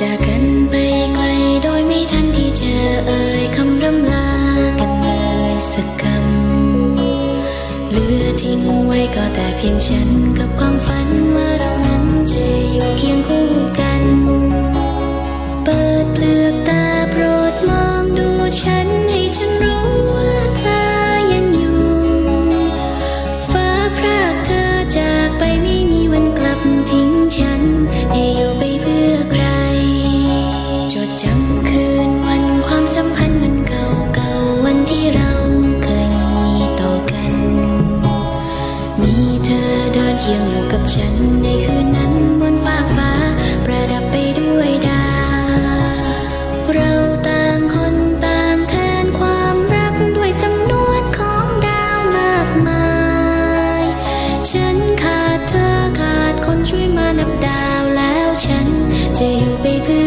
จากกันไปไกลโดยไม่ทันที่เจอเอ่ยคำร่ำลากันเลยสักคำเหลือทิ้งไว้ก็แต่เพียงฉันกับความฝันว่า คียงอยู่กับฉันในคืนนั้นบนฟากฟ้า ประดับไปด้วยดาว เราต่างคนต่างแทนความรักด้วยจำนวนของดาวมากมาย ฉันขาดเธอขาดคนช่วยมานับดาวแล้วฉันจะอยู่ไปเพื่อ